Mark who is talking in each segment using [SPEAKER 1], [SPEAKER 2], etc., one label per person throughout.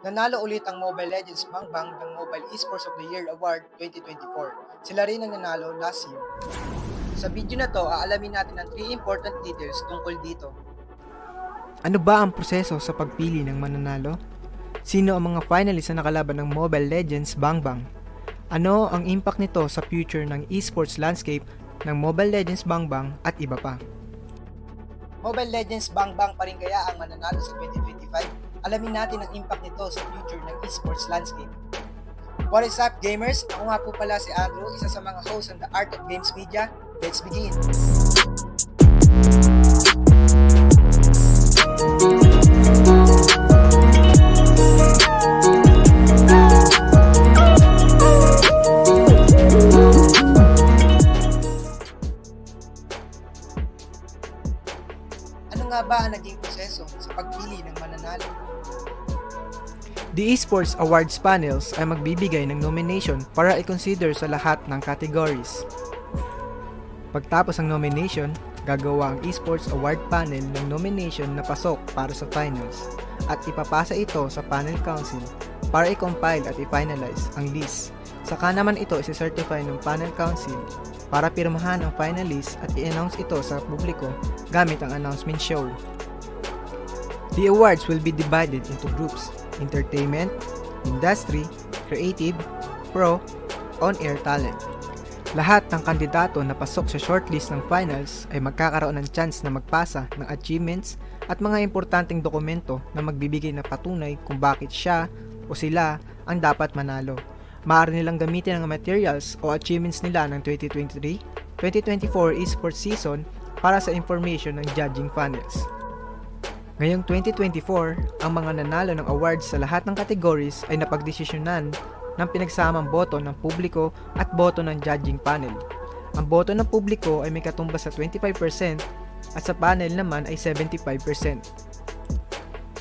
[SPEAKER 1] Nanalo ulit ang Mobile Legends Bang Bang ng Mobile Esports of the Year Award 2024. Sila rin ang nanalo last year. Sa video na to, aalamin natin ang 3 important details tungkol dito.
[SPEAKER 2] Ano ba ang proseso sa pagpili ng mananalo? Sino ang mga finalists na nakalaban ng Mobile Legends Bang Bang? Ano ang impact nito sa future ng esports landscape ng Mobile Legends Bang Bang at iba pa?
[SPEAKER 1] Mobile Legends Bang Bang pa rin kaya ang mananalo sa 2025? Alamin natin ang impact nito sa future ng esports landscape. What is up gamers? Ako nga po pala si Andrew, isa sa mga hosts ng The Art of Games Media. Let's begin! Ano nga ba ang naging proseso sa
[SPEAKER 2] The Esports Awards panels ay magbibigay ng nomination para i-consider sa lahat ng categories. Pagtapos ng nomination, gagawa ang Esports Award panel ng nomination na pasok para sa finals at ipapasa ito sa panel council para i-compile at i-finalize ang list. Saka naman ito isi-certify ng panel council para pirmahan ang finalist at i-announce ito sa publiko gamit ang announcement show. The awards will be divided into groups, entertainment, industry, creative, pro, on-air talent. Lahat ng kandidato na pasok sa shortlist ng finals ay magkakaroon ng chance na magpasa ng achievements at mga importanteng dokumento na magbibigay ng patunay kung bakit siya o sila ang dapat manalo. Maaari nilang gamitin ang materials o achievements nila ng 2023-2024 esports season para sa information ng judging panels. Ngayong 2024, ang mga nanalo ng awards sa lahat ng categories ay napagdesisyonan ng pinagsamang boto ng publiko at boto ng judging panel. Ang boto ng publiko ay may katumbas sa 25% at sa panel naman ay 75%.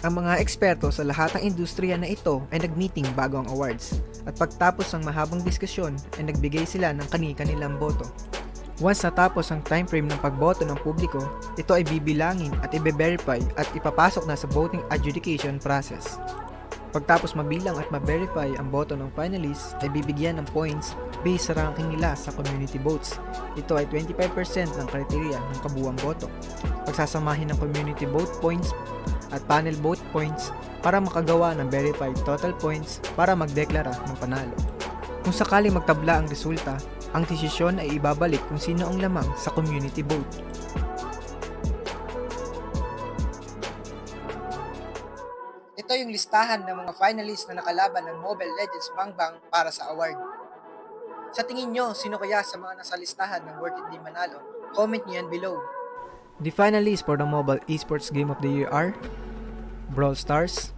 [SPEAKER 2] Ang mga eksperto sa lahat ng industriya na ito ay nagmeeting bago ang awards at pagtapos ng mahabang diskusyon ay nagbigay sila ng kani-kanilang boto. Once natapos ang time frame ng pagboto ng publiko, ito ay bibilangin at ibe-verify at ipapasok na sa voting adjudication process. Pagtapos mabilang at ma-verify ang boto ng finalists, ay bibigyan ng points based sa ranking nila sa community votes. Ito ay 25% ng kriteria ng kabuwang boto. Pagsasamahin ng community vote points at panel vote points para makagawa ng verified total points para magdeklara ng panalo. Kung sakaling magtabla ang resulta, ang desisyon ay ibabalik kung sino ang lamang sa community vote.
[SPEAKER 1] Ito yung listahan ng mga finalists na nakalaban ng Mobile Legends Bang Bang para sa award. Sa tingin nyo, sino kaya sa mga nasa listahan ng worth it di manalo? Comment nyo yan below.
[SPEAKER 2] The finalists for the Mobile Esports Game of the Year are Brawl Stars,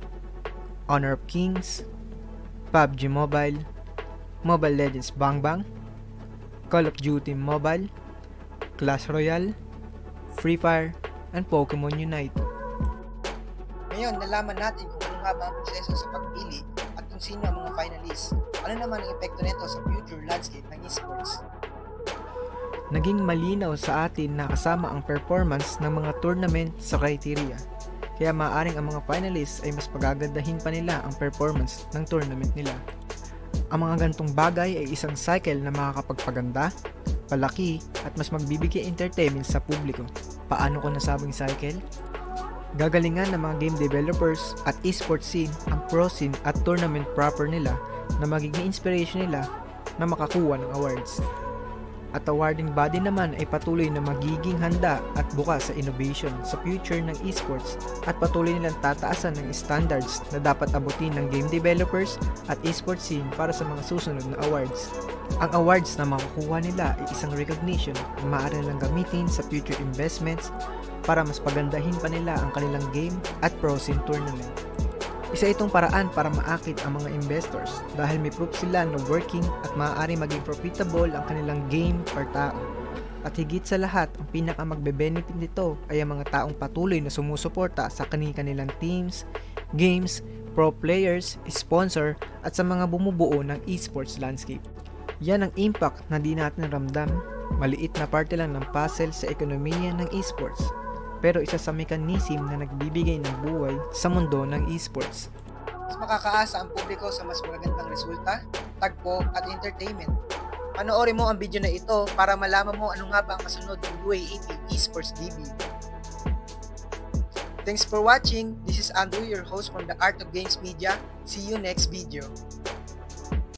[SPEAKER 2] Honor of Kings, PUBG Mobile, Mobile Legends Bang Bang, Call of Duty Mobile, Clash Royale, Free Fire, and Pokemon Unite.
[SPEAKER 1] Ngayon, nalaman natin kung ano nga ba ang proseso sa pagpili at kung sino ang mga finalists. Ano naman ang epekto nito sa future landscape ng esports?
[SPEAKER 2] Naging malinaw sa atin na kasama ang performance ng mga tournament sa criteria. Kaya maaring ang mga finalists ay mas pagagandahin pa nila ang performance ng tournament nila. Ang mga gantong bagay ay isang cycle na makakapagpaganda, palaki, at mas magbibigay entertainment sa publiko. Paano ko nasabing cycle? Gagalingan ng mga game developers at esports scene ang pro scene at tournament proper nila na magiging inspiration nila na makakuha ng awards. At awarding body naman ay patuloy na magiging handa at bukas sa innovation sa future ng esports at patuloy nilang tataasan ng standards na dapat abutin ng game developers at esports scene para sa mga susunod na awards. Ang awards na makukuha nila ay isang recognition na maaari nilang gamitin sa future investments para mas pagandahin pa nila ang kanilang game at pro scene tournament. Isa itong paraan para maakit ang mga investors dahil may proof sila na working at maaari maging profitable ang kanilang game or tao. At higit sa lahat, ang pinaka magbe-benefit nito ay ang mga taong patuloy na sumusuporta sa kanilang teams, games, pro players, sponsor at sa mga bumubuo ng esports landscape. Yan ang impact na di natin ramdam. Maliit na parte lang ng puzzle sa ekonomiya ng esports pero isa sa mekanism na nagbibigay ng buhay sa mundo ng esports.
[SPEAKER 1] mas makakaasa ang publiko sa mas magagandang resulta, tagpo at entertainment. Panoorin mo ang video na ito para malaman mo ano nga ba ang masunod ng UAAP Esports DB. Thanks for watching. This is Andrew, your host from the Art of Games Media. See you next video.